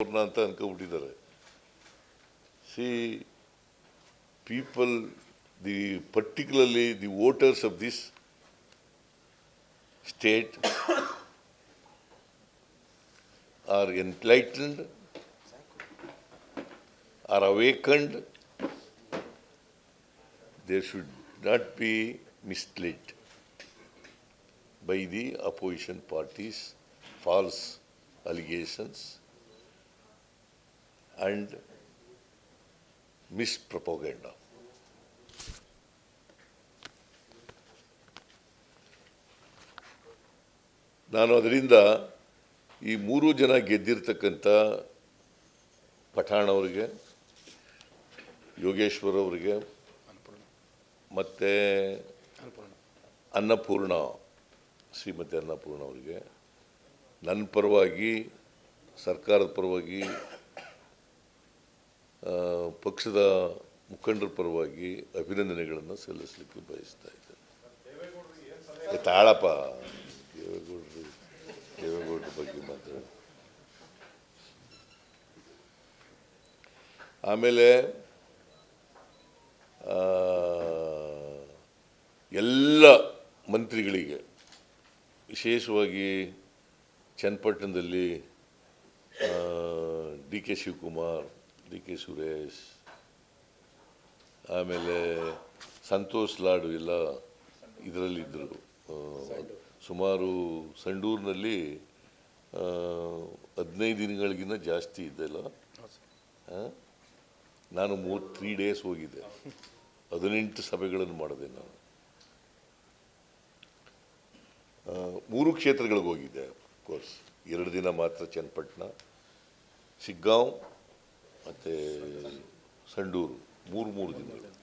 ಅವ್ರನ್ನ ಅಂತ ಅನ್ಕೊಬಿಟ್ಟಿದ್ದಾರೆ see people the particularly the voters of this state are enlightened are awakened there should not be misled by the opposition parties false allegations and mispropaganda. ನಾನು ಅದರಿಂದ ಈ ಮೂರು ಜನ ಗೆದ್ದಿರ್ತಕ್ಕಂಥ ಪಠಾಣ್ ಅವರಿಗೆ, ಯೋಗೇಶ್ವರ್ ಅವರಿಗೆ, ಮತ್ತು ಅನ್ನಪೂರ್ಣ, ಶ್ರೀಮತಿ ಅನ್ನಪೂರ್ಣ ಅವರಿಗೆ ನನ್ನ ಪರವಾಗಿ, ಸರ್ಕಾರದ ಪರವಾಗಿ ಪಕ್ಷದ ಮುಖಂಡರ ಪರವಾಗಿ ಅಭಿನಂದನೆಗಳನ್ನು ಸಲ್ಲಿಸಲಿಕ್ಕೆ ಬಯಸ್ತಾ ಇದ್ದೇನೆ. ತಾಳಪ್ಪ, ದೇವೇಗೌಡರು, ದೇವೇಗೌಡರ ಬಗ್ಗೆ ಮಾತಾಡ ಆಮೇಲೆ ಎಲ್ಲ ಮಂತ್ರಿಗಳಿಗೆ, ವಿಶೇಷವಾಗಿ ಚನ್ನಪಟ್ಟಣದಲ್ಲಿ D K Shivakumar D K Suresh ಆಮೇಲೆ ಸಂತೋಷ್ ಲಾಡು ಎಲ್ಲ ಇದರಲ್ಲಿದ್ದರು ಸುಮಾರು ಸಂಡೂರಿನಲ್ಲಿ ಹದಿನೈದು ದಿನಗಳಿಗಿಂತ ಜಾಸ್ತಿ ಇದ್ದಲ್ಲ ನಾನು ಮೂರು ತ್ರೀ ಡೇಸ್ ಹೋಗಿದ್ದೆ. ಹದಿನೆಂಟು ಸಭೆಗಳನ್ನು ಮಾಡಿದೆ ನಾನು. ಮೂರು ಕ್ಷೇತ್ರಗಳಿಗೆ ಹೋಗಿದ್ದೆ ಕೋರ್ಸ್ ಎರಡು ದಿನ ಮಾತ್ರ ಚನ್ನಪಟ್ಟಣ, ಶಿಗ್ಗಾಂವ್ ಮತ್ತು ಸಂಡೂರು ಮೂರು ಮೂರು ದಿನಗಳು.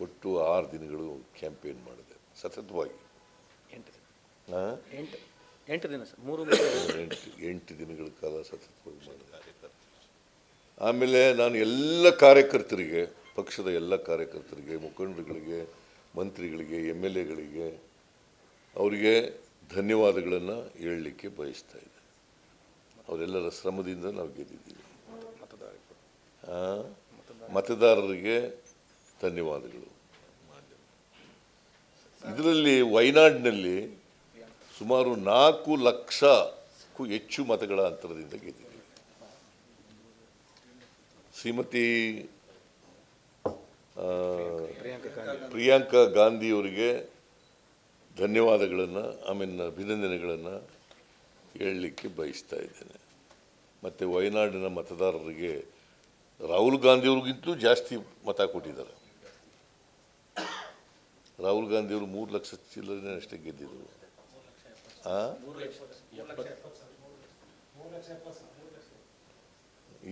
ಒಟ್ಟು ಆರು ದಿನಗಳು ಕ್ಯಾಂಪೇನ್ ಮಾಡಿದೆ ಸತತವಾಗಿ. ಎಂಟು? ಎಂಟು ಎಂಟು ದಿನ ಸರ್ ಮೂರು ಎಂಟು ಎಂಟು ದಿನಗಳ ಕಾಲ ಸತತವಾಗಿ ಮಾಡಿದೆ. ಆಮೇಲೆ ನಾನು ಎಲ್ಲ ಕಾರ್ಯಕರ್ತರಿಗೆ ಪಕ್ಷದ ಎಲ್ಲ ಕಾರ್ಯಕರ್ತರಿಗೆ ಮುಖಂಡರುಗಳಿಗೆ ಮಂತ್ರಿಗಳಿಗೆ ಎಂ ಎಲ್ ಎಗಳಿಗೆ ಅವರಿಗೆ ಧನ್ಯವಾದಗಳನ್ನು ಹೇಳಲಿಕ್ಕೆ ಬಯಸ್ತಾ ಇದ್ದೆ. ಅವರೆಲ್ಲರ ಶ್ರಮದಿಂದ ನಾವು ಗೆದ್ದಿದ್ದೀವಿ. ಮತದಾರರಿಗೆ ಧನ್ಯವಾದಗಳು. ಇದರಲ್ಲಿ ವಯನಾಡಿನಲ್ಲಿ ಸುಮಾರು ನಾಲ್ಕು ಲಕ್ಷಕ್ಕೂ ಹೆಚ್ಚು ಮತಗಳ ಅಂತರದಿಂದ ಗೆದ್ದಿದೆ. ಶ್ರೀಮತಿ ಪ್ರಿಯಾಂಕಾ ಗಾಂಧಿಯವರಿಗೆ ಧನ್ಯವಾದಗಳನ್ನು ಆಮೇಲೆ ಅಭಿನಂದನೆಗಳನ್ನು ಹೇಳಲಿಕ್ಕೆ ಬಯಸ್ತಾ ಇದ್ದೇನೆ. ಮತ್ತು ವಯನಾಡಿನ ಮತದಾರರಿಗೆ ರಾಹುಲ್ ಗಾಂಧಿಯವ್ರಿಗಿಂತಲೂ ಜಾಸ್ತಿ ಮತ ಕೊಟ್ಟಿದ್ದಾರೆ. ರಾಹುಲ್ ಗಾಂಧಿಯವರು ಮೂರು ಲಕ್ಷ ಚಿಲ್ಲರೆ ಅಷ್ಟೇ ಗೆದ್ದಿದ್ರು?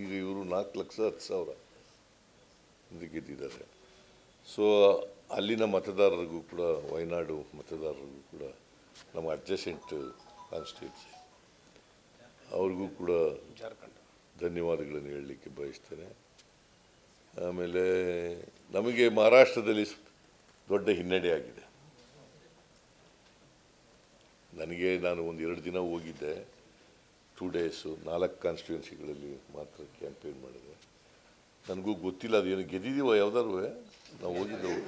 ಈಗ ಇವರು ನಾಲ್ಕು ಲಕ್ಷ ಹತ್ತು ಸಾವಿರ ಗೆದ್ದಿದ್ದಾರೆ. ಸೊ ಅಲ್ಲಿನ ಮತದಾರರಿಗೂ ಕೂಡ, ವಯನಾಡು ಮತದಾರರಿಗೂ ಕೂಡ, ನಮ್ಮ ಅಡ್ಜಸೆಂಟ್ ಕಾನ್ಸ್ಟಿಟ್ಯೂನ್ಸಿ ಅವ್ರಿಗೂ ಕೂಡ ಜಾರ್ಖಂಡ್ ಧನ್ಯವಾದಗಳನ್ನು ಹೇಳಲಿಕ್ಕೆ ಬಯಸ್ತೇನೆ. ಆಮೇಲೆ ನಮಗೆ ಮಹಾರಾಷ್ಟ್ರದಲ್ಲಿ ದೊಡ್ಡ ಹಿನ್ನಡೆ ಆಗಿದೆ. ನನಗೆ ನಾನು ಒಂದು ಎರಡು ದಿನ ಹೋಗಿದ್ದೆ. ಟೂ ಡೇಸು ನಾಲ್ಕು ಕಾನ್ಸ್ಟಿಟ್ಯೂನ್ಸಿಗಳಲ್ಲಿ ಮಾತ್ರ ಕ್ಯಾಂಪೇನ್ ಮಾಡಿದೆ. ನನಗೂ ಗೊತ್ತಿಲ್ಲ ಅದೇನು ಗೆದ್ದಿದ್ದೀವ ಯಾವ್ದಾರು ನಾವು ಹೋಗಿದ್ದೆವು.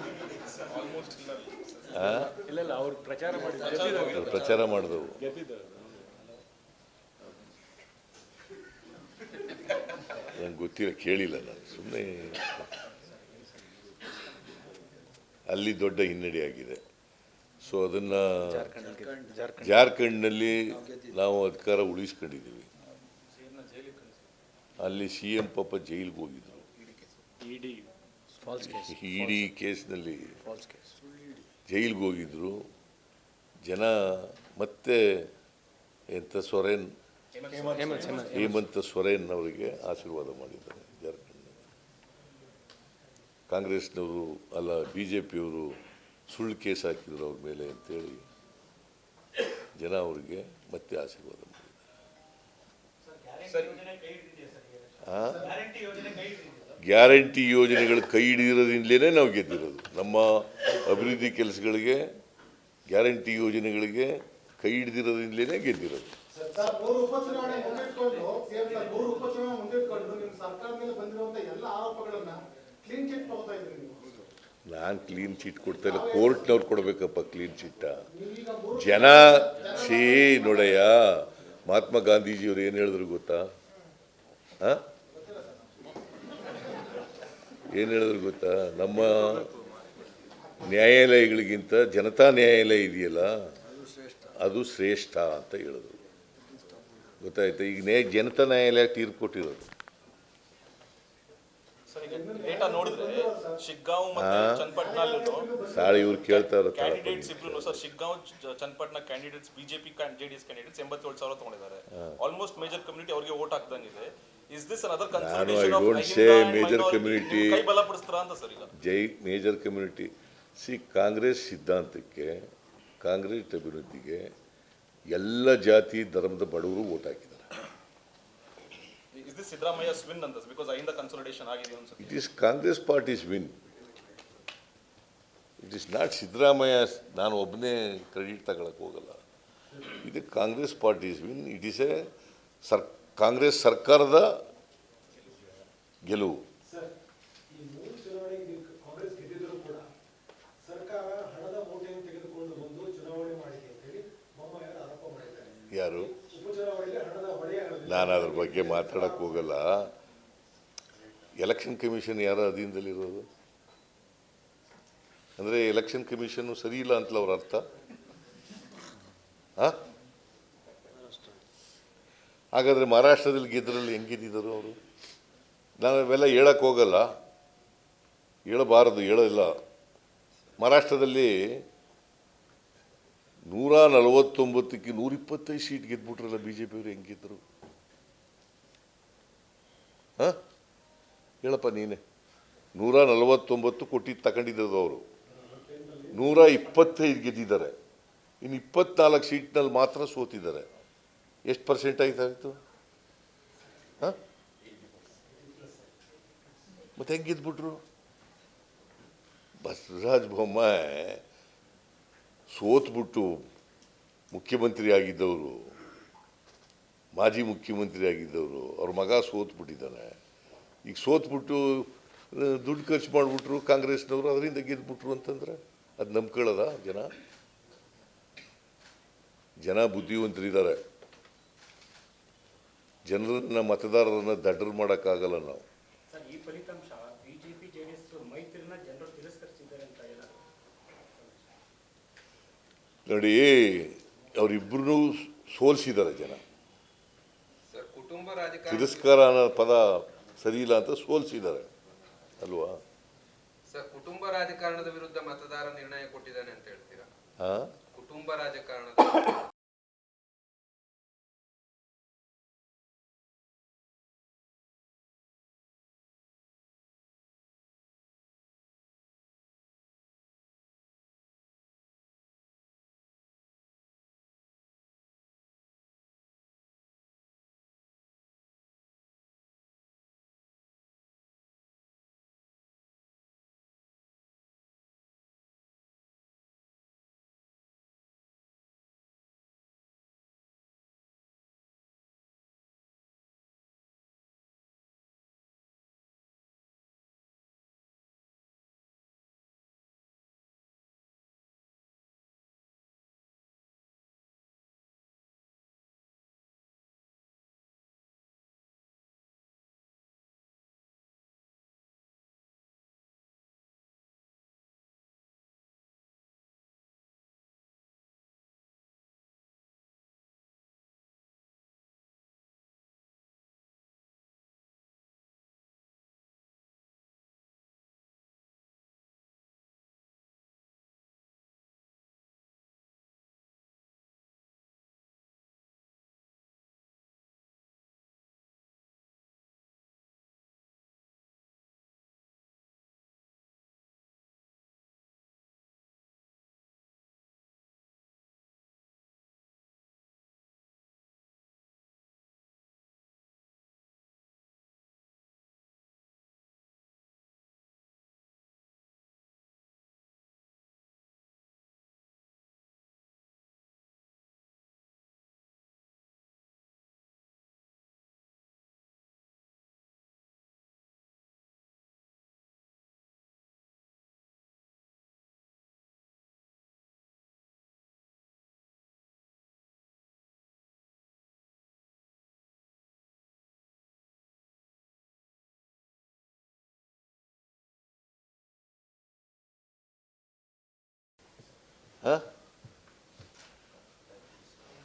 ಆ? ಇಲ್ಲ ಇಲ್ಲ ಅವ್ರು ಪ್ರಚಾರ ಮಾಡಿದ್ರು. ಅವ್ರು ಪ್ರಚಾರ ಮಾಡಿದೆವು. ಗೊತ್ತಿಲ್ಲ ಕೇಳಿಲ್ಲ ನಾನು. ಸುಮ್ಮನೆ ಅಲ್ಲಿ ದೊಡ್ಡ ಹಿನ್ನಡೆ ಆಗಿದೆ. ಸೊ ಅದನ್ನು ಜಾರ್ಖಂಡ್ ಜಾರ್ಖಂಡ್ ಜಾರ್ಖಂಡ್ನಲ್ಲಿ ನಾವು ಅಧಿಕಾರ ಉಳಿಸ್ಕೊಂಡಿದ್ದೀವಿ. ಅಲ್ಲಿ ಸಿ ಎಂ ಪಾಪ ಜೈಲಿಗೆ ಹೋಗಿದ್ರು. ಇಡಿ ಕೇಸ್ನಲ್ಲಿ ಜೈಲಿಗೆ ಹೋಗಿದ್ರು. ಜನ ಮತ್ತೆ ಎಂಥ ಸೊರೇನ್ ಹೇಮಂತ್ ಸೊರೇನ್. ಅವರಿಗೆ ಆಶೀರ್ವಾದ ಮಾಡಿದ್ದಾರೆ. ಜಾರ್ಖಂಡ್ ಕಾಂಗ್ರೆಸ್ನವರು ಅಲ್ಲ ಬಿ ಜೆ ಪಿಯವರು ಸುಳ್ಳು ಕೇಸ್ ಹಾಕಿದ್ರು ಅವ್ರ ಮೇಲೆ ಅಂತೇಳಿ ಜನ ಅವರಿಗೆ ಮತ್ತೆ ಆಶೀರ್ವಾದ ಮಾಡಿದ್ದಾರೆ? ಗ್ಯಾರಂಟಿ ಯೋಜನೆಗಳು ಕೈ ಹಿಡಿದಿರೋದ್ರಿಂದಲೇ ನಾವು ಗೆದ್ದಿರೋದು. ನಮ್ಮ ಅಭಿವೃದ್ಧಿ ಕೆಲಸಗಳಿಗೆ ಗ್ಯಾರಂಟಿ ಯೋಜನೆಗಳಿಗೆ ಕೈ ಹಿಡಿದಿರೋದ್ರಿಂದಲೇ ಗೆದ್ದಿರೋದು. ಸರ್ ಮೂರು ಉಪಚುನಾವಣೆ ಮುಂದಿಟ್ಕೊಂಡು ಸರ್ ಮೂರು ಉಪಚುನಾವಣೆ ಮುಂದಿಟ್ಕೊಂಡು ನಿಮ್ ಸರ್ಕಾರದ ಮೇಲೆ ಬಂದಿರುವಂತ ಎಲ್ಲ ಆರೋಪಗಳನ್ನ ಕ್ಲೀನ್ ಚಿಟ್ ತಗೋತಾ ಇದ್ರಿ ನೀವು. ನಾನು ಕ್ಲೀನ್ ಚೀಟ್ ಕೊಡ್ತಾ ಇಲ್ಲ ಕೋರ್ಟ್ನವ್ರು ಕೊಡಬೇಕಪ್ಪ ಕ್ಲೀನ್ ಚೀಟ ಜನ ಸೇ ನೋಡಯ್ಯ ಮಹಾತ್ಮ ಗಾಂಧೀಜಿಯವ್ರು ಏನು ಹೇಳಿದ್ರು ಗೊತ್ತಾ? ಆ? ಏನು ಹೇಳಿದ್ರು ಗೊತ್ತಾ? ನಮ್ಮ ನ್ಯಾಯಾಲಯಗಳಿಗಿಂತ ಜನತಾ ನ್ಯಾಯಾಲಯ ಇದೆಯಲ್ಲ ಅದು ಶ್ರೇಷ್ಠ ಅಂತ ಹೇಳಿದ್ರು. ಗೊತ್ತಾಯ್ತಾ. ಈಗ ನೇ ಜನತಾ ನ್ಯಾಯಾಲಯ ತೀರ್ಪು ಕೊಟ್ಟಿರೋದು. ತಾಳೆ ಇವ್ರು ಕೇಳ್ತಾ ಇರೋ sir Shiggaon Channapatna candidates BJP JDS candidates ಎಂಬತ್ತೇಳು ಸಾವಿರ ತಗೊಂಡಿದ್ದಾರೆ. ಆಲ್ಮೋಸ್ಟ್ ಮೇಜರ್ ಕಮ್ಯುನಿಟಿ ಅವರಿಗೆ vote ಹಾಕ್ದಂಗಿದೆ is this another consultation of major community. ಕೈ ಬಲಪಡಿಸ್ತಾರ ಅಂತ ಸರ್ ಈಗ. ಜೈ ಮೇಜರ್ ಕಮ್ಯುನಿಟಿ ಸಿ ಕಾಂಗ್ರೆಸ್ ಸಿದ್ಧಾಂತಕ್ಕೆ ಕಾಂಗ್ರೆಸ್ ಅಭಿವೃದ್ಧಿಗೆ ಎಲ್ಲ ಜಾತಿ ಧರ್ಮದ ಬಡವರು ಓಟ್ ಹಾಕಿದ್ದಾರೆ. Is it is Congress is win it is not Siddaramaiah ನಾನು ಒಬ್ಬನೇ ಕ್ರೆಡಿಟ್ ತಗೊಳಕ್ಕೆ ಹೋಗಲ್ಲ. ಇದು Congress parties win it is a sir Congress ಸರ್ಕಾರದ ಗೆಲುವು ಸರ್ ಈ ಮೂರು ಚುನಾವಣೆಗೆ ನೀವು ಕಾಂಗ್ರೆಸ್ ಗೆದ್ದಿದ್ರು ಕೂಡ ಸರ್ಕಾರ ಹಣದ ಮೂಟೆಯನ್ನು ತೆಗೆದುಕೊಂಡು ಬಂದು ಚುನಾವಣೆ ಮಾಡಿದೆ ಅಂತ ಹೇಳಿ ಬೊಮ್ಮಾಯಿ ಆರೋಪ ಮಾಡಿದ್ದಾರೆ ಯಾರು? ನಾನು ಅದ್ರ ಬಗ್ಗೆ ಮಾತಾಡಕ್ಕೆ ಹೋಗಲ್ಲ. ಎಲೆಕ್ಷನ್ ಕಮಿಷನ್ ಯಾರು ಅಧೀನದಲ್ಲಿರೋದು ಅಂದರೆ ಎಲೆಕ್ಷನ್ ಕಮಿಷನ್ನು ಸರಿ ಇಲ್ಲ ಅಂತಲ್ಲ ಅವ್ರ ಅರ್ಥ? ಆ? ಹಾಗಾದರೆ ಮಹಾರಾಷ್ಟ್ರದಲ್ಲಿ ಗೆದ್ರಲ್ಲಿ ಹೆಂಗೆ ಅವರು? ನಾನು ಅವೆಲ್ಲ ಹೇಳಕ್ಕೆ ಹೋಗಲ್ಲ. ಹೇಳಬಾರದು, ಹೇಳಲ್ಲ. ಮಹಾರಾಷ್ಟ್ರದಲ್ಲಿ ನೂರ ನಲವತ್ತೊಂಬತ್ತಕ್ಕೆ ನೂರ ಇಪ್ಪತ್ತೈದು ಸೀಟ್ ಗೆದ್ಬಿಟ್ರಲ್ಲ ಬಿ ಜೆ ಪಿಯವರು ಹೆಂಗಿದ್ರು ಹಾಂ? ಹೇಳಪ್ಪ ನೀನೆ. ನೂರ ನಲವತ್ತೊಂಬತ್ತು ಕೊಟ್ಟಿದ್ದು ತಗೊಂಡಿದ್ದದು ಅವರು. ನೂರ ಇಪ್ಪತ್ತೈದು ಗೆದ್ದಿದ್ದಾರೆ. ಇನ್ನು ಇಪ್ಪತ್ನಾಲ್ಕು ಸೀಟ್ನಲ್ಲಿ ಮಾತ್ರ ಸೋತಿದ್ದಾರೆ. ಎಷ್ಟು ಪರ್ಸೆಂಟ್ ಆಯ್ತಾಯಿತು ಹಾಂ? ಮತ್ತೆ ಹೆಂಗೆ ಗೆದ್ಬಿಟ್ರು? ಬಸವರಾಜ ಬೊಮ್ಮಾಯಿ. ಸೋತ್ಬಿಟ್ಟು ಮುಖ್ಯಮಂತ್ರಿ ಆಗಿದ್ದವರು ಮಾಜಿ ಮುಖ್ಯಮಂತ್ರಿ ಆಗಿದ್ದವರು ಅವ್ರ ಮಗ ಸೋತ್ಬಿಟ್ಟಿದ್ದಾನೆ. ಈಗ ಸೋತ್ಬಿಟ್ಟು ದುಡ್ಡು ಖರ್ಚು ಮಾಡಿಬಿಟ್ರು ಕಾಂಗ್ರೆಸ್ನವರು, ಅದರಿಂದ ಗೆದ್ದುಬಿಟ್ರು ಅಂತಂದ್ರೆ ಅದು ನಂಬ್ಕೊಳ್ಳೋದ ಜನ? ಜನ ಬುದ್ಧಿವಂತರಿದ್ದಾರೆ. ಜನರನ್ನ, ಮತದಾರರನ್ನ ದಡ್ಡರು ಮಾಡೋಕ್ಕಾಗಲ್ಲ ನಾವು ಸರ್ ಈ ಫಲಿತಾಂಶ ಬಿಜೆಪಿ ಜೆಡಿಎಸ್ ಮೈತ್ರಿನ ಜನರು ತಿರಸ್ಕರಿಸಿದ್ದಾರೆ ಅಂತ ಹೇಳ ನೋಡಿ ಅವರಿಬ್ಬರೂ ಸೋಲಿಸಿದ್ದಾರೆ ಜನ. ಸರ್ ಕುಟುಂಬ ರಾಜಕಾರಣ ತಿರಸ್ಕಾರ ಅನ್ನೋ ಪದ ಸರಿ ಇಲ್ಲ ಅಂತ ಸೋಲಿಸಿದ್ದಾರೆ ಅಲ್ವಾ? ಸರ್ ಕುಟುಂಬ ರಾಜಕಾರಣದ ವಿರುದ್ಧ ಮತದಾರ ನಿರ್ಣಯ ಕೊಟ್ಟಿದ್ದಾನೆ ಅಂತ ಹೇಳ್ತೀರಾ? ಕುಟುಂಬ ರಾಜಕಾರಣದ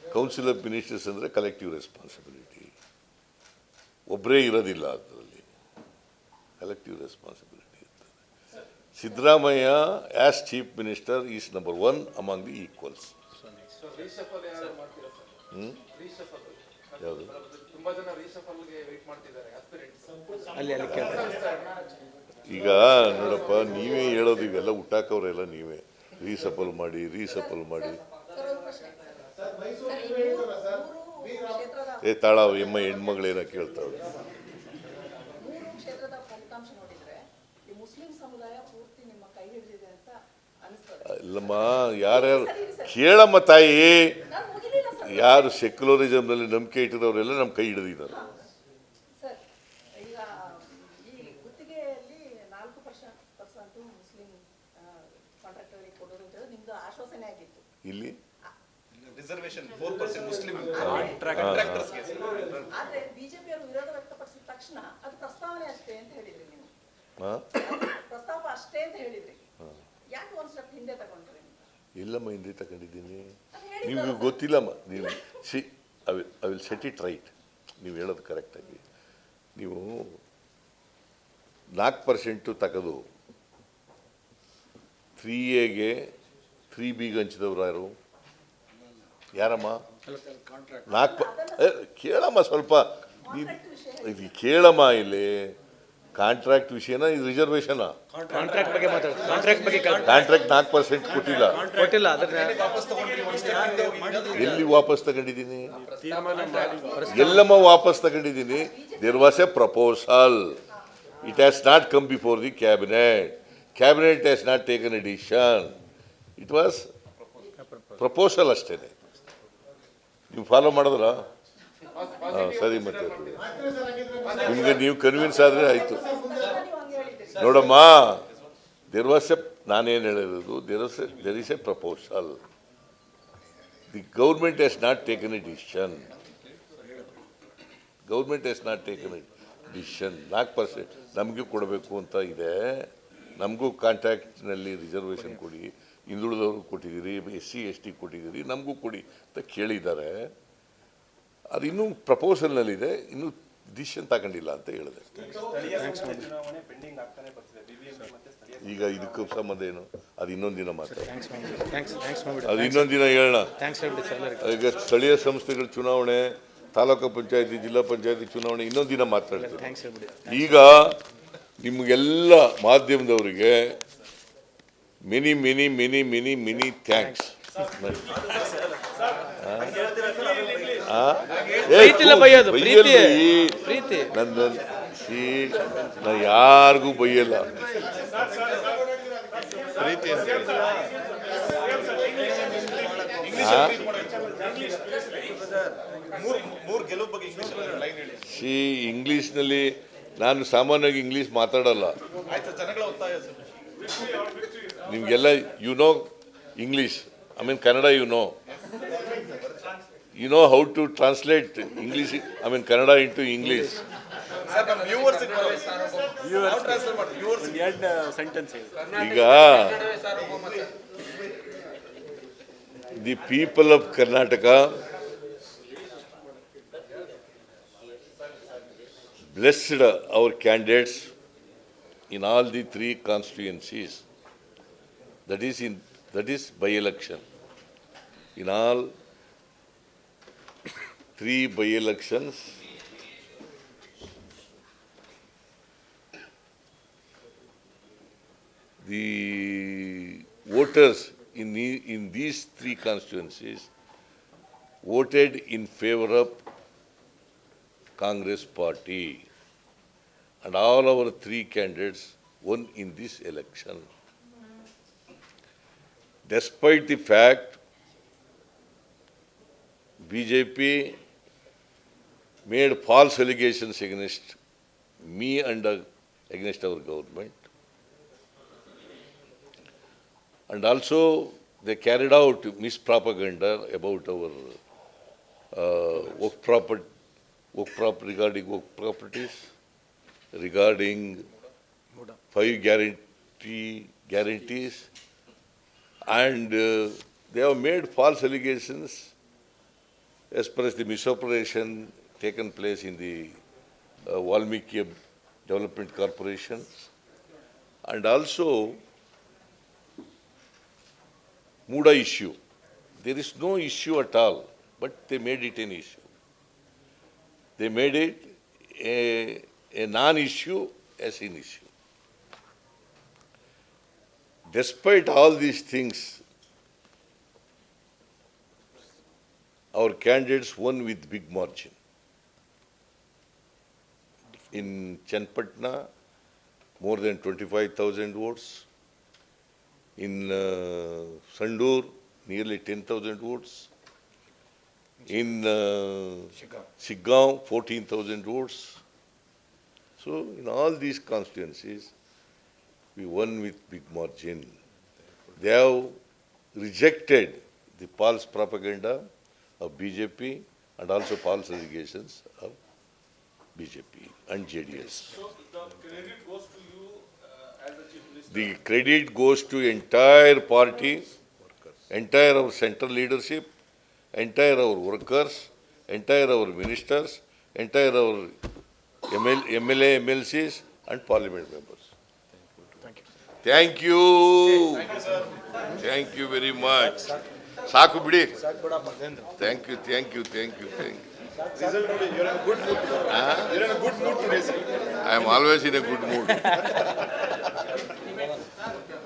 ಕೌನ್ಸಿಲ್ ಆಫ್ ಮಿನಿಸ್ಟರ್ಸ್ ಅಂದರೆ ಕಲೆಕ್ಟಿವ್ ರೆಸ್ಪಾನ್ಸಿಬಿಲಿಟಿ ಒಬ್ಬರೇ ಇರೋದಿಲ್ಲ ಅದರಲ್ಲಿ. ಕಲೆಕ್ಟಿವ್ ರೆಸ್ಪಾನ್ಸಿಬಿಲಿಟಿ ಇರ್ತದೆ. Siddaramaiah as chief minister is number one among the equals hmm ಯಾವುದು? ಈಗ ನೋಡಪ್ಪ ನೀವೇ ಹೇಳೋದು ಇವೆಲ್ಲ ಹುಟ್ಟಾಕವ್ರೆಲ್ಲ ನೀವೇ. ರೀಸಫಲ್ ಮಾಡಿ ರೀಸಪಲ್ ಮಾಡಿ. ಏ ತಾಳ ಎಮ್ಮ ಹೆಣ್ಮಗಳೇನ ಕೇಳ್ತಾವೆ ಇಲ್ಲಮ್ಮ ಯಾರ್ಯಾರು? ಕೇಳಮ್ಮ ತಾಯಿ. ಯಾರು ಸೆಕ್ಯುಲರಿಸಮ್ನಲ್ಲಿ ನಂಬಿಕೆ ಇಟ್ಟಿರೋರೆಲ್ಲ ನಮ್ಮ ಕೈ ಹಿಡಿದಿದ್ದಾರೆ ಸರ್ ಈಗ ಈ ಗುತ್ತಿಗೆಯಲ್ಲಿ ನಾಲ್ಕು ಪರ್ಸೆಂಟ್ ಪರ್ಸೆಂಟು ಮುಸ್ಲಿಂ ಕಾಂಟ್ರಾಕ್ಟರ್ಗೆ ಕೊಡೋದು ಅಂತ ಹೇಳಿ ನಿಮ್ದು ಆಶ್ವಾಸನೆ ಆಗಿತ್ತು ಇಲ್ಲಿ ರಿಸರ್ವೇಶನ್ ಫೋರ್ ಪರ್ಸೆಂಟ್ ಮುಸ್ಲಿಂ ಆದ್ರೆ ಬಿಜೆಪಿಯವರು ವಿರೋಧ ವ್ಯಕ್ತಪಡಿಸಿದ ತಕ್ಷಣ ಅದು ಪ್ರಸ್ತಾವನೆ ಅಷ್ಟೇ ಅಂತ ಹೇಳಿದ್ರಿ ನೀವು ಹಾಂ ಪ್ರಸ್ತಾಪ ಅಷ್ಟೇ ಅಂತ ಹೇಳಿದ್ರಿ ಯಾಕೆ ಒಂದ್ ಸ್ಟೆಪ್ ತಗೊಂಡ್ರಿ ಅಂತ? ಇಲ್ಲಮ್ಮ ಹಿಂದೆ ತಗೊಂಡಿದ್ದೀನಿ. ನಿಮ್ಗೆ. ಗೊತ್ತಿಲ್ಲಮ್ಮ ನೀವು see I will I will set it right ನೀವು ಹೇಳೋದು ಕರೆಕ್ಟಾಗಿ ನೀವು ನಾಲ್ಕು ಪರ್ಸೆಂಟು ತಗೋದು ತ್ರೀ ಎಗೆ ತ್ರೀ ಬಿಗೆ ಹಂಚಿದವ್ರು ಯಾರು? ಯಾರಮ್ಮ? ನಾಲ್ಕು ಕೇಳಮ್ಮ ಸ್ವಲ್ಪ. ಇದು. ಕೇಳಮ್ಮ ಇಲ್ಲಿ. ಕಾಂಟ್ರಾಕ್ಟ್ ವಿಷಯನ ಇದು ರಿಸರ್ವೇಷನಾ ಕಾಂಟ್ರಾಕ್ಟ್ ಬಗ್ಗೆ ಮಾತಾಡ್ತಾರೆ ಕಾಂಟ್ರಾಕ್ಟ್ ಬಗ್ಗೆ ಕಾಂಟ್ರಾಕ್ಟ್ ನಾಲ್ಕು ಪರ್ಸೆಂಟ್ ಕೊಟ್ಟಿಲ್ಲ. ಎಲ್ಲಿ ವಾಪಸ್ ತಗೊಂಡಿದ್ದೀನಿ? ಎಲ್ಲಮ್ಮ ವಾಪಸ್ ತಗೊಂಡಿದ್ದೀನಿ. There was a proposal it has not come before the cabinet cabinet has not taken a decision it was proposal ಅಷ್ಟೇ. ನೀವು ಫಾಲೋ ಮಾಡಿದ್ರ? ಹಾಂ, ಸರಿ ಮತ್ತೆ. ನಿಮಗೆ ನೀವು ಕನ್ವಿನ್ಸ್ ಆದರೆ ಆಯಿತು. ನೋಡಮ್ಮ ದೇರ್ ವಾಸ್ ಎ ನಾನೇನು ಹೇಳಿರೋದು there was there is a proposal the government has not taken a decision government has not taken a decision ನಾಲ್ಕು ಪರ್ಸೆಂಟ್ ನಮಗೂ ಕೊಡಬೇಕು ಅಂತ ಇದೆ. ನಮಗೂ ಕಾಂಟ್ಯಾಕ್ಟ್ನಲ್ಲಿ ರಿಸರ್ವೇಷನ್ ಕೊಡಿ. ಹಿಂದುಳಿದವ್ರಿಗೆ ಕೊಟ್ಟಿದ್ದೀರಿ ಎಸ್ ಸಿ ಎಸ್ ಟಿ ಕೊಟ್ಟಿದ್ದೀರಿ ನಮಗೂ ಕೊಡಿ ಅಂತ ಕೇಳಿದ್ದಾರೆ. ಅದು ಇನ್ನೂ ಪ್ರಪೋಸಲ್ನಲ್ಲಿದೆ ಇನ್ನೂ ಡಿಸಿಷನ್ ತಗೊಂಡಿಲ್ಲ ಅಂತ ಹೇಳಿದೆ. ಈಗ ಇದಕ್ಕೂ ಸಂಬಂಧ ಏನು? ಅದು ಇನ್ನೊಂದು ದಿನ ಮಾತ್ರ. ಥ್ಯಾಂಕ್ಸ್ ಥ್ಯಾಂಕ್ಸ್ ಥ್ಯಾಂಕ್ಸ್ ಅದು ಇನ್ನೊಂದು ದಿನ ಹೇಳೋಣ. ಥ್ಯಾಂಕ್ಸ್ ಹೇಳ್ಬಿಡಿ ಸರ್ ಎಲ್ಲರಿಗೂ. ಈಗ ಸ್ಥಳೀಯ ಸಂಸ್ಥೆಗಳ ಚುನಾವಣೆ ತಾಲೂಕು ಪಂಚಾಯತಿ ಜಿಲ್ಲಾ ಪಂಚಾಯತಿ ಚುನಾವಣೆ ಇನ್ನೊಂದು ದಿನ ಮಾತಾಡ್ತೀವಿ ಥ್ಯಾಂಕ್ಸ್ ಹೇಳ್ಬಿಡಿ. ಈಗ ನಿಮಗೆಲ್ಲ ಮಾಧ್ಯಮದವರಿಗೆ mini mini mini mini mini thanks. ನನ್ನ ಸಿ ನಾನು ಯಾರಿಗೂ ಬೈಯಲ್ಲ. ಆ? ಮೂರ್ ಮೂರ್ ಗೆಲುವು ಬಗ್ಗೆ ಇಂಗ್ಲಿಷ್ ಲೈನ್ ಹೇಳಿ ಸಿ ಇಂಗ್ಲೀಷ್ನಲ್ಲಿ ನಾನು ಸಾಮಾನ್ಯವಾಗಿ ಇಂಗ್ಲೀಷ್ ಮಾತಾಡಲ್ಲ ನಿಮಗೆಲ್ಲ you know English I mean Kannada you know you know how to translate English I mean Kannada into English viewers ಎರಡು ಸೆಂಟೆನ್ಸ್ ಈಗ the people of Karnataka blessed our candidates in all the three constituencies. That is in, that is by-election. In all three by-elections, the voters in, the, in these three constituencies voted in favor of Congress party. And all our three candidates won in this election. Despite the fact BJP made false allegations against me and against our government. And also, they carried out mispropaganda about our uh, work proper, work prop, regarding work properties, regarding five guarantee, guarantees. And uh, they have made false allegations as per as the misoperation taken place in the uh, Valmiki Development Corporation. And also, Muda issue. There is no issue at all, but they made it an issue. They made it a, a non-issue as an issue. Despite all these things, our candidates won with big margin. In Chenpatna, more than 25,000 votes. In uh, Sandur, nearly 10,000 votes. In uh, Siggaon, 14,000 votes. So in all these constituencies, we won with big margin. They have rejected the false propaganda of BJP and also false allegations of BJP and JDS. So the credit goes to you uh, as the chief minister? The credit goes to entire party, entire our central leadership, entire our workers, entire our ministers, entire our ML, MLA, MLCs and parliament members. Thank you. Thank you very much. ಸಾಕು ಬಿಡಿ thank you thank you thank you thank you I am always in a good mood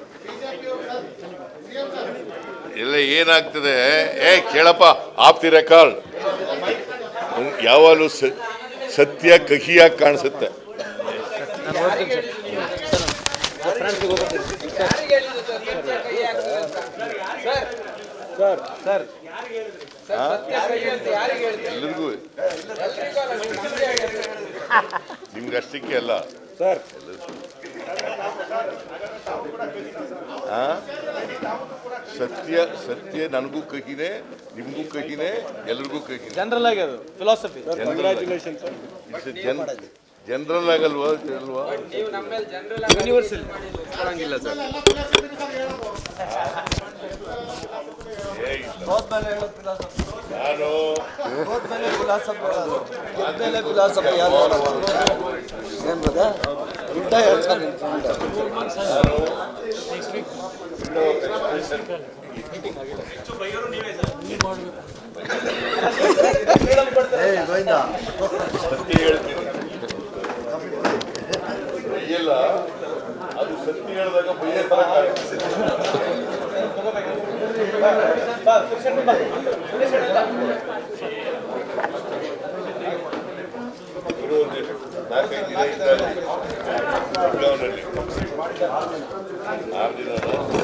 ಎಲ್ಲ ಏನಾಗ್ತದೆ? ಏ ಕೇಳಪ್ಪ ಆಪ್ತಿರ call record ಯಾವಾಗಲೂ ಸತ್ಯ ಕಹಿಯಾಗಿ ಕಾಣಿಸುತ್ತೆ. ಎಲ್ಲರಿಗೂ ನಿಮ್ಗೆ ಅಷ್ಟಕ್ಕೆ ಅಲ್ಲ. ಸರ್. ಸತ್ಯ ಸತ್ಯ ನನಗೂ ಕಹಿನೇ ನಿಮಗೂ ಕಹಿನೇ ಎಲ್ರಿಗೂ ಕಹಿನೇ ಜನರಲ್ ಆಗಿ ಅದು ಫಿಲಾಸಫಿ ಜನರಲ್ ಆಗಲ್ವಾ ಅಲ್ವಾ? ನೀವು ನಮ್ಮ ಮೇಲೆ ಜನರಲ್ ಯೂನಿವರ್ಸಲ್ ನಾನು ಹೇಳ್ತೀನಿ ಬೈಯಲ್ಲ ಅದು ಸತ್ಯ ಹೇಳಿದಾಗ ಬೈಯೋ ಬೆಳಗಾವಿನಲ್ಲಿ ಆರು ದಿನ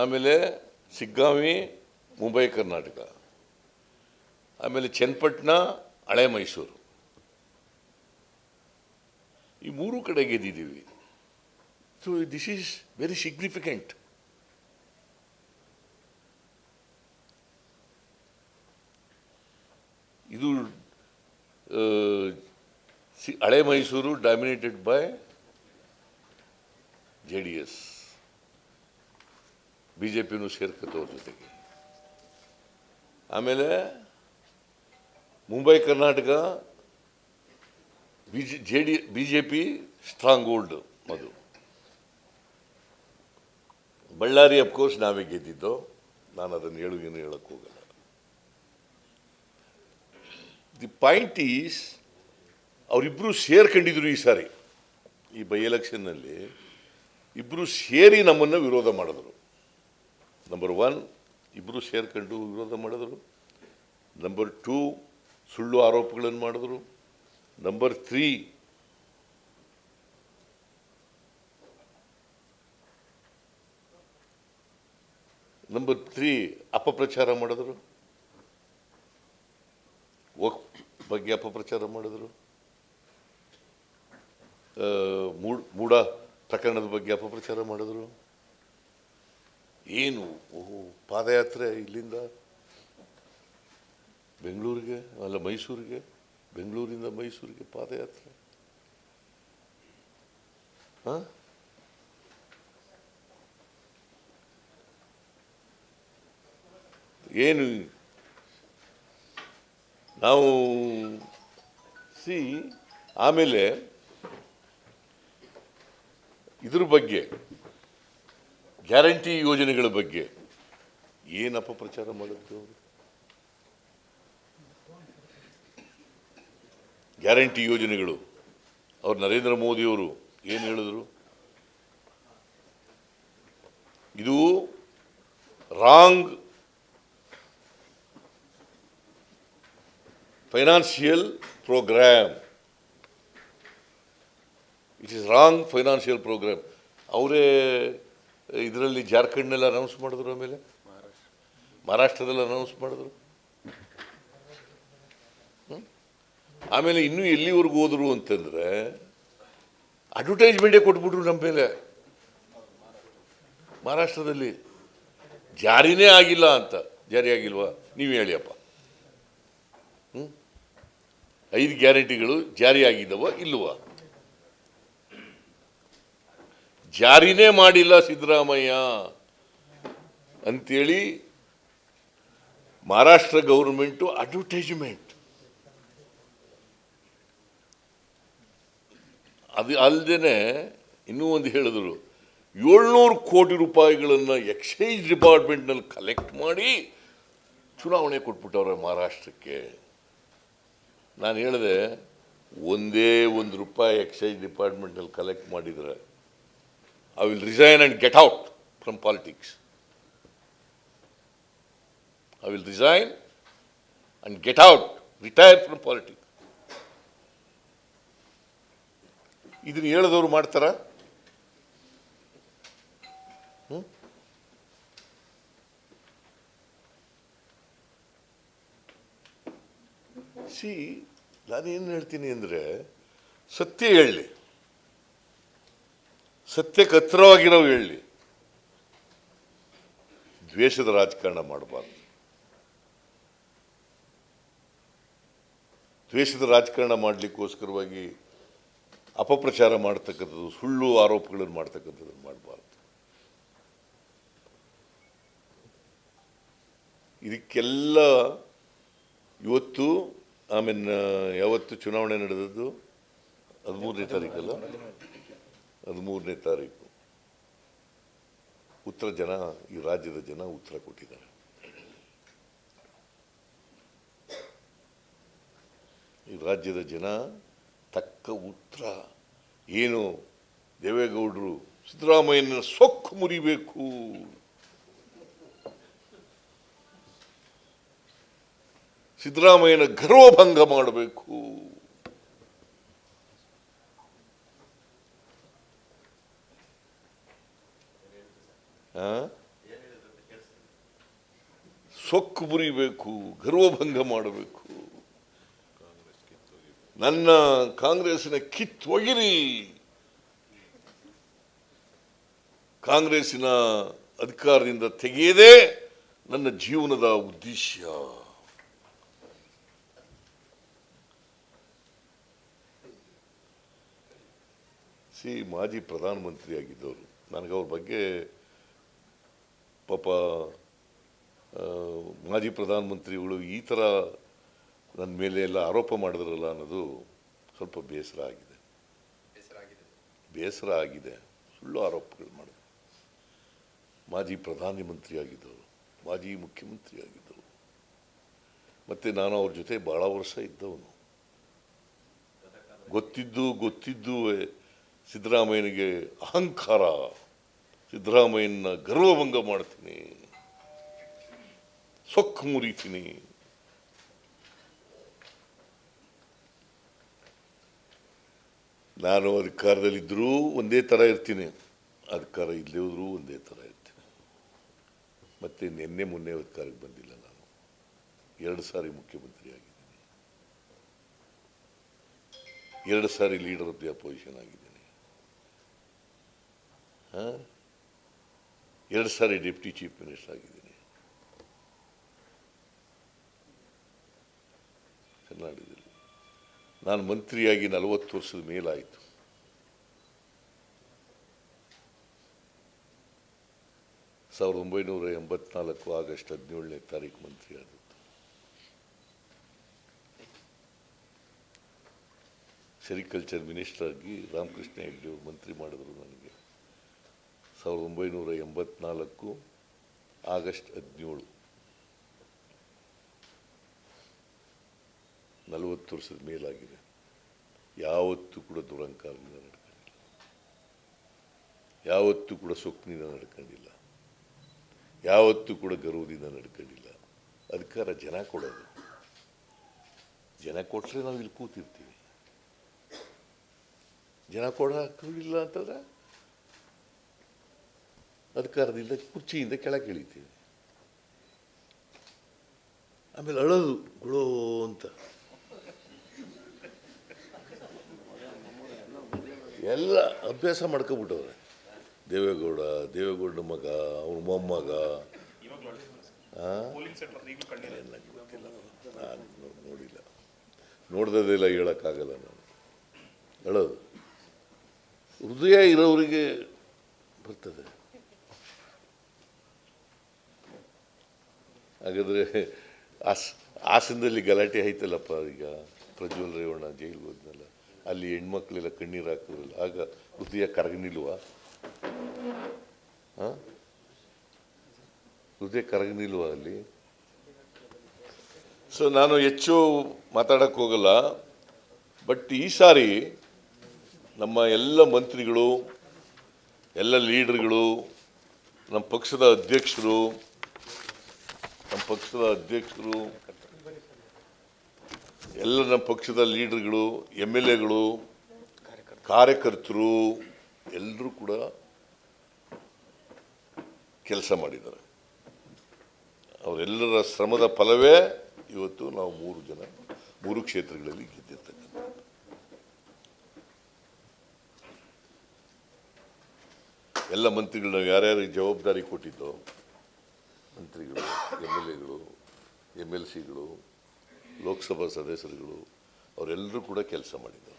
ಆಮೇಲೆ ಸಿಗ್ಗಾಂವಿ ಮುಂಬೈ, ಕರ್ನಾಟಕ. ಆಮೇಲೆ ಚನ್ನಪಟ್ಟಣ, ಹಳೆ ಮೈಸೂರು. ಈ ಮೂರು ಕಡೆ ಗೆದ್ದಿದ್ದೀವಿ. So this is very significant ಇದು ಹಳೆ Mysore dominated by J D S B J ಪಿನೂ ಸೇರ್ಕತ್ತವ್ರ ಜೊತೆಗೆ. ಆಮೇಲೆ Mumbai, Karnataka B J J D B J P strong old ಅದು. ಬಳ್ಳಾರಿ ಅಫ್ಕೋರ್ಸ್ ನಾವೇ ಗೆದ್ದಿದ್ದು. ನಾನು ಅದನ್ನು ಹೇಳು ಹೇಳಕ್ಕೆ ಹೋಗಲ್ಲ. ದಿ ಪಾಯಿಂಟ್ ಈಸ್ ಅವರಿಬ್ಬರು ಸೇರ್ಕೊಂಡಿದ್ರು ಈ ಸಾರಿ. ಈ ಬೈ ಎಲೆಕ್ಷನ್ನಲ್ಲಿ ಇಬ್ಬರು ಸೇರಿ ನಮ್ಮನ್ನು ವಿರೋಧ ಮಾಡಿದ್ರು. ನಂಬರ್ ಒನ್ ಇಬ್ಬರು ಸೇರ್ಕೊಂಡು ವಿರೋಧ ಮಾಡಿದ್ರು. ನಂಬರ್ ಟೂ ಸುಳ್ಳು ಆರೋಪಗಳನ್ನು ಮಾಡಿದ್ರು. ನಂಬರ್ ತ್ರೀ ನಂಬರ್ ತ್ರೀ ಅಪಪ್ರಚಾರ ಮಾಡಿದ್ರು. ವಕ್ ಬಗ್ಗೆ ಅಪಪ್ರಚಾರ ಮಾಡಿದ್ರು. ಮೂಡ ಮೂಡ ಪ್ರಕರಣದ ಬಗ್ಗೆ ಅಪಪ್ರಚಾರ ಮಾಡಿದ್ರು. ಏನು? ಓಹೋ, ಪಾದಯಾತ್ರೆ ಇಲ್ಲಿಂದ ಬೆಂಗಳೂರಿಗೆ, ಅಲ್ಲ ಮೈಸೂರಿಗೆ, ಬೆಂಗಳೂರಿಂದ ಮೈಸೂರಿಗೆ ಪಾದಯಾತ್ರೆ. ಹಾಂ? ಏನು? ನಾವು, ಸಿ, ಆಮೇಲೆ ಇದ್ರ ಬಗ್ಗೆ, ಗ್ಯಾರಂಟಿ ಯೋಜನೆಗಳ ಬಗ್ಗೆ ಏನು ಅಪಪ್ರಚಾರ ಮಾಡುತ್ತೆ ಅವರು? ಗ್ಯಾರಂಟಿ ಯೋಜನೆಗಳು. ಅವ್ರು ನರೇಂದ್ರ ಮೋದಿಯವರು ಏನು ಹೇಳಿದ್ರು? ಇದು wrong financial program. It is wrong financial program ಅವರೇ, ಇದರಲ್ಲಿ ಜಾರ್ಖಂಡ್ನಲ್ಲಿ ಅನೌನ್ಸ್ ಮಾಡಿದ್ರು ಆಮೇಲೆ? ಮಹಾರಾಷ್ಟ್ರದಲ್ಲಿ ಅನೌನ್ಸ್ ಮಾಡಿದ್ರು. ಆಮೇಲೆ ಇನ್ನೂ ಎಲ್ಲಿವರೆಗೂ ಹೋದರು ಅಂತಂದ್ರೆ ಅಡ್ವರ್ಟೈಸ್ಮೆಂಟೇ ಕೊಟ್ಬಿಟ್ರು ನಮ್ಮ ಮೇಲೆ. ಮಹಾರಾಷ್ಟ್ರದಲ್ಲಿ. ಜಾರಿನೇ ಆಗಿಲ್ಲ ಅಂತ. ಜಾರಿ ಆಗಿಲ್ವಾ? ನೀವು ಹೇಳಿಯಪ್ಪ. ಹ್ಞೂ ಐದು ಗ್ಯಾರಂಟಿಗಳು ಜಾರಿ ಆಗಿದ್ದವ ಇಲ್ವಾ ಜಾರಿನೇ ಮಾಡಿಲ್ಲ ಸಿದ್ದರಾಮಯ್ಯ. ಅಂತೇಳಿ ಮಹಾರಾಷ್ಟ್ರ ಗೌರ್ಮೆಂಟು ಅಡ್ವರ್ಟೈಸ್ಮೆಂಟ್. ಅದು ಅಲ್ಲದೆ ಇನ್ನೂ ಒಂದು ಹೇಳಿದ್ರು, ಏಳ್ನೂರು ಕೋಟಿ ರೂಪಾಯಿಗಳನ್ನು ಎಕ್ಸೈಸ್ ಡಿಪಾರ್ಟ್ಮೆಂಟ್ನಲ್ಲಿ ಕಲೆಕ್ಟ್ ಮಾಡಿ ಚುನಾವಣೆ ಕೊಟ್ಬಿಟ್ಟವ್ರೆ ಮಹಾರಾಷ್ಟ್ರಕ್ಕೆ. ನಾನು ಹೇಳಿದೆ, ಒಂದೇ ಒಂದು ರೂಪಾಯಿ ಎಕ್ಸೈಸ್ ಡಿಪಾರ್ಟ್ಮೆಂಟಲ್ಲಿ ಕಲೆಕ್ಟ್ ಮಾಡಿದರೆ I will resign and get out from politics I will resign and get out retire from politics ಇದನ್ನ ಹೇಳಿದವರು ಮಾಡ್ತಾರ? ಸಿ, ನಾನೇನು ಹೇಳ್ತೀನಿ ಅಂದರೆ ಸತ್ಯ ಹೇಳಲಿ ಸತ್ಯಕ್ಕೆ ಹತ್ತಿರವಾಗಿರೋ ಹೇಳಿ ದ್ವೇಷದ ರಾಜಕಾರಣ ಮಾಡಬಾರ್ದು. ದ್ವೇಷದ ರಾಜಕಾರಣ ಮಾಡಲಿಕ್ಕೋಸ್ಕರವಾಗಿ ಅಪಪ್ರಚಾರ ಮಾಡ್ತಕ್ಕಂಥದ್ದು, ಸುಳ್ಳು ಆರೋಪಗಳನ್ನು ಮಾಡ್ತಕ್ಕಂಥದ್ದು ಮಾಡಬಾರ್ದು. ಇದಕ್ಕೆಲ್ಲ ಇವತ್ತು, ಆಮೇಲೆ ಯಾವತ್ತು ಚುನಾವಣೆ ನಡೆದದ್ದು ಹದಿಮೂರನೇ ತಾರೀಕಲ್ಲ? ಹದಿಮೂರನೇ ತಾರೀಕು. ಉತ್ತರ ಜನ, ಈ ರಾಜ್ಯದ ಜನ ಉತ್ತರ ಕೊಟ್ಟಿದ್ದಾರೆ. ಈ ರಾಜ್ಯದ ಜನ ತಕ್ಕ ಉತ್ತರ. ಏನು ದೇವೇಗೌಡರು ಸಿದ್ದರಾಮಯ್ಯನ ಸೊಕ್ಕು ಮುರಿಬೇಕು. ಸಿದ್ದರಾಮಯ್ಯನ ಗರ್ವಭಂಗ ಮಾಡಬೇಕು. ಸೊಕ್ಕು ಮುರಿಬೇಕು, ಗರ್ವಭಂಗ ಮಾಡಬೇಕು. ನನ್ನ ಕಾಂಗ್ರೆಸ್ಸಿನ ಕಿತ್ತೊಗಿರಿ ಕಾಂಗ್ರೆಸ್ಸಿನ ಅಧಿಕಾರದಿಂದ ತೆಗೆಯದೇ ನನ್ನ ಜೀವನದ ಉದ್ದೇಶ. ಸಿ, ಮಾಜಿ ಪ್ರಧಾನಮಂತ್ರಿ ಆಗಿದ್ದವರು ನನಗೆ ಬಗ್ಗೆ ಪಾಪ ಮಾಜಿ ಪ್ರಧಾನಮಂತ್ರಿಗಳು ಈ ಥರ ನನ್ನ ಮೇಲೆ ಎಲ್ಲ ಆರೋಪ ಮಾಡಿದ್ರಲ್ಲ ಅನ್ನೋದು ಸ್ವಲ್ಪ ಬೇಸರ ಆಗಿದೆ. ಬೇಸರ ಆಗಿದೆ. ಸುಳ್ಳು ಆರೋಪಗಳು ಮಾಡಿದ್ರು. ಮಾಜಿ ಪ್ರಧಾನಮಂತ್ರಿ ಆಗಿದ್ದವರು, ಮಾಜಿ ಮುಖ್ಯಮಂತ್ರಿ ಆಗಿದ್ದವರು. ಮತ್ತು ನಾನು ಅವ್ರ ಜೊತೆ ಭಾಳ ವರ್ಷ ಇದ್ದವನು. ಗೊತ್ತಿದ್ದು ಗೊತ್ತಿದ್ದು ಸಿದ್ದರಾಮಯ್ಯನಿಗೆ ಅಹಂಕಾರ. ಸಿದ್ದರಾಮಯ್ಯನ ಗರ್ವಭಂಗ ಮಾಡ್ತೀನಿ. ಸೊಕ್ಕು ಮುರಿತೀನಿ. ನಾನು ಅಧಿಕಾರದಲ್ಲಿದ್ದರೂ ಒಂದೇ ಥರ ಇರ್ತೀನಿ. ಅಧಿಕಾರ ಇಲ್ಲದೇ ಹೋದರೂ ಒಂದೇ ಥರ ಇರ್ತೀನಿ. ಮತ್ತೆ ನಿನ್ನೆ ಮೊನ್ನೆ ಅಧಿಕಾರಕ್ಕೆ ಬಂದಿಲ್ಲ ನಾನು. ಎರಡು ಸಾರಿ ಮುಖ್ಯಮಂತ್ರಿ ಆಗಿದ್ದೀನಿ. ಎರಡು ಸಾರಿ ಲೀಡರ್ ಆಫ್ ದಿ ಅಪೋಸಿಷನ್ ಆಗಿದ್ದೀನಿ. ಹಾಂ? ಎರಡು ಸಾರಿ ಡೆಪ್ಟಿ ಚೀಫ್ ಮಿನಿಸ್ಟರ್ ಆಗಿದ್ದೀನಿ. ಕರ್ನಾಟಕದಲ್ಲಿ. ನಾನು ಮಂತ್ರಿಯಾಗಿ ನಲವತ್ತು ವರ್ಷದ ಮೇಲಾಯಿತು. ಸಾವಿರದ ಒಂಬೈನೂರ ಎಂಬತ್ನಾಲ್ಕು ಆಗಸ್ಟ್ ಹದಿನೇಳನೇ ತಾರೀಕು ಮಂತ್ರಿ ಆದದ್ದು. ಸೆರಿಕಲ್ಚರ್ ಮಿನಿಸ್ಟರ್ ಆಗಿ ರಾಮಕೃಷ್ಣ ಹೆಗ್ಡೆ ಮಂತ್ರಿ ಮಾಡಿದ್ರು ನನಗೆ. ಸಾವಿರದ ಒಂಬೈನೂರ ಎಂಬತ್ನಾಲ್ಕು ಆಗಸ್ಟ್ ಹದಿನೇಳು. ನಲವತ್ತು ವರ್ಷದ ಮೇಲಾಗಿದೆ. ಯಾವತ್ತೂ ಕೂಡ ದುರಂಕಾರದಿಂದ ನಡ್ಕೊಂಡಿಲ್ಲ. ಯಾವತ್ತೂ ಕೂಡ ಸೊಕ್ಕಿನಿಂದ ನಡ್ಕೊಂಡಿಲ್ಲ. ಯಾವತ್ತೂ ಕೂಡ ಗರ್ವದಿಂದ ನಡ್ಕೊಂಡಿಲ್ಲ. ಅಧಿಕಾರ ಜನ ಕೊಡೋದು. ಜನ ಕೊಟ್ಟರೆ ನಾವು ಇಲ್ಲಿ ಕೂತಿರ್ತೀವಿ. ಜನ ಕೊಡೋಕ್ಕಿಲ್ಲ ಅಂತಂದ್ರೆ ಅಧಿಕಾರದಿಂದ ಕುರ್ಚಿಯಿಂದ ಕೆಳಗೆ ಇಳಿತೀವಿ. ಆಮೇಲೆ ಅಳೋದು, ಗುಳೋ ಅಂತ. ಎಲ್ಲ ಅಭ್ಯಾಸ ಮಾಡ್ಕೊಬಿಟ್ಟವ್ರೆ. ದೇವೇಗೌಡ ದೇವೇಗೌಡ ಮಗ, ಅವ್ರ ಮೊಮ್ಮಗ. ನೋಡಿಲ್ಲ. ನೋಡ್ದದೆಲ್ಲ ಹೇಳೋಕ್ಕಾಗಲ್ಲ ನಾನು. ಹೇಳೋದು ಹೃದಯ ಇರೋರಿಗೆ ಬರ್ತದೆ. ಹಾಗಾದರೆ ಹಾಸ್ ಹಾಸನದಲ್ಲಿ ಗಲಾಟೆ ಆಯ್ತಲ್ಲಪ್ಪ ಈಗ ಪ್ರಜ್ವಲ್ ರೇವಣ್ಣ ಜೈಲಿಗೆ ಹೋದ್ನಲ್ಲ, ಅಲ್ಲಿ ಹೆಣ್ಮಕ್ಳೆಲ್ಲ ಕಣ್ಣೀರು ಹಾಕಿದ್ರಲ್ಲ, ಆಗ ಹೃದಯ ಕರಗನಿಲ್ವಾ? ಹಾಂ? ಹೃದಯ ಕರಗನಿಲ್ವಾ ಅಲ್ಲಿ? ಸೊ ನಾನು ಹೆಚ್ಚು ಮಾತಾಡಕ್ಕೆ ಹೋಗಲ್ಲ ಬಟ್ ಈ ಸಾರಿ ನಮ್ಮ ಎಲ್ಲ ಮಂತ್ರಿಗಳು, ಎಲ್ಲ ಲೀಡರ್ಗಳು, ನಮ್ಮ ಪಕ್ಷದ ಅಧ್ಯಕ್ಷರು ಪಕ್ಷದ ಅಧ್ಯಕ್ಷರು ಎಲ್ಲ ನಮ್ಮ ಪಕ್ಷದ ಲೀಡರ್ಗಳು ಎಂ ಎಲ್ ಎಗಳು, ಕಾರ್ಯಕರ್ತರು, ಎಲ್ಲರೂ ಕೂಡ ಕೆಲಸ ಮಾಡಿದ್ದಾರೆ. ಅವರೆಲ್ಲರ ಶ್ರಮದ ಫಲವೇ ಇವತ್ತು ನಾವು ಮೂರು ಜನ, ಮೂರು ಕ್ಷೇತ್ರಗಳಲ್ಲಿ ಗೆದ್ದಿರ್ತಕ್ಕಂಥ ಎಲ್ಲ ಮಂತ್ರಿಗಳು, ನಾವು ಯಾರ್ಯಾರಿಗೆ ಜವಾಬ್ದಾರಿ ಕೊಟ್ಟಿದ್ದೋ ಮಂತ್ರಿಗಳು ಎಂ ಎಲ್ ಎಗಳು ಎಂ ಎಲ್ ಸಿಗಳು ಲೋಕಸಭಾ ಸದಸ್ಯರುಗಳು, ಅವರೆಲ್ಲರೂ ಕೂಡ ಕೆಲಸ ಮಾಡಿದ್ದಾರೆ.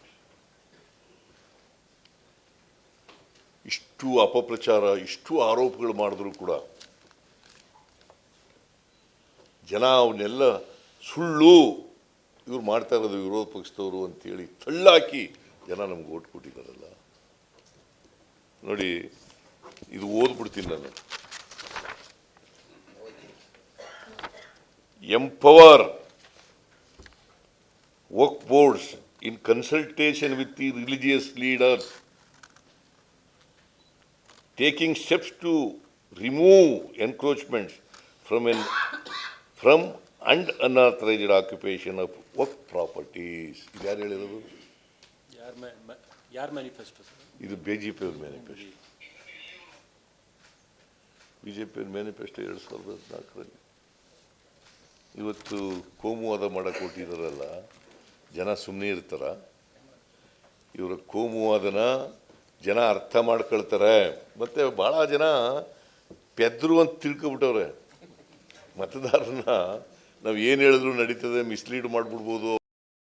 ಇಷ್ಟು ಅಪಪ್ರಚಾರ, ಇಷ್ಟು ಆರೋಪಗಳು ಮಾಡಿದ್ರು ಕೂಡ ಜನ ಅವನ್ನೆಲ್ಲ ಸುಳ್ಳು ಇವ್ರು ಮಾಡ್ತಾ ಇರೋದು ವಿರೋಧ ಪಕ್ಷದವರು ಅಂತೇಳಿ ತಳ್ಳಾಕಿ ಜನ ನಮ್ಗೆ ಓಟ್ ಕೊಟ್ಟಿದ್ದಾರಲ್ಲ. ನೋಡಿ, ಇದು ಓದ್ಬಿಡ್ತೀನಿ ನಾನು. empower work boards in consultation with the religious leaders, taking steps to remove encroachments from an from and unauthorized occupation of work properties. ಇದು ಯಾರು ಹೇಳಿರೋದು ಯಾರ ಯಾರ ಮ್ಯಾನಿಫೆಸ್ಟೋ ಸರ್ ಇದು ಬಿ ಜೆ ಪಿ ಅವ್ರ ಮ್ಯಾನಿಫೆಸ್ಟೋ ಬಿ ಜೆ ಪಿ ಅವ್ರ manifesto ಎರಡು ಸಾವಿರದ ಹದಿನಾಲ್ಕರಲ್ಲಿ ಇವತ್ತು ಕೋಮುವಾದ ಮಾಡಕ್ಕೆ ಕೊಟ್ಟಿದ್ದಾರಲ್ಲ ಜನ ಸುಮ್ಮನೆ ಇರ್ತಾರ. ಇವರ ಕೋಮುವಾದನ ಜನ ಅರ್ಥ ಮಾಡ್ಕೊಳ್ತಾರೆ. ಮತ್ತೆ ಭಾಳ ಜನ ಪೆದ್ರು ಅಂತ ತಿಳ್ಕೊಬಿಟ್ಟವ್ರೆ. ಮತದಾರನ ನಾವು ಏನು ಹೇಳಿದ್ರು ನಡೀತದೆ, ಮಿಸ್ಲೀಡ್ ಮಾಡಿಬಿಡ್ಬೋದು.